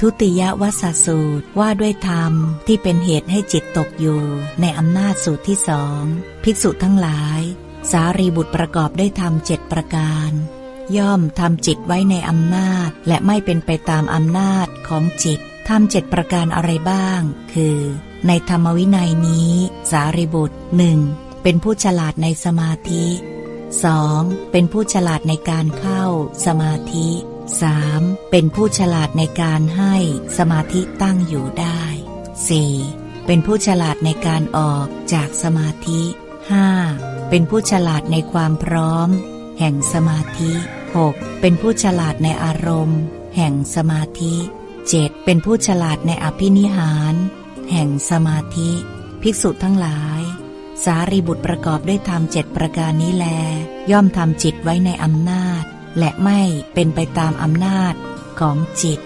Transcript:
ทุติยวัสสูตรว่าด้วยธรรมที่เป็นเหตุให้จิตตกอยู่ ในอำนาจสูตรที่สองภิกษุทั้งหลาย สารีบุตรประกอบด้วยธรรมเจ็ดประการ ย่อมทำจิตไว้ในอำนาจ และไม่เป็นไปตามอำนาจของจิตทำเจ็ดประการอะไรบ้าง คือ ในธรรมวินัยนี้ สารีบุตรหนึ่งเป็นผู้ฉลาดในสมาธิ 2. เป็นผู้ฉลาดในการเข้าสมาธิ 3. เป็นผู้ฉลาดในการให้สมาธิตั้งอยู่ได้ 4. เป็นผู้ฉลาดในการออกจากสมาธิ 5. เป็นผู้ฉลาดในความพร้อม แห่งสมาธิ 6. เป็นผู้ฉลาดในอารมณ์ แห่งสมาธิ 7. เป็นผู้ฉลาดในอภินิหาร แห่งสมาธิ ภิกษุทั้งหลาย สารีบุตรประกอบด้วยธรรมเจ็ดประการนี้แล ย่อมทำจิตไว้ในอำนาจ และไม่เป็นไปตามอำนาจของจิต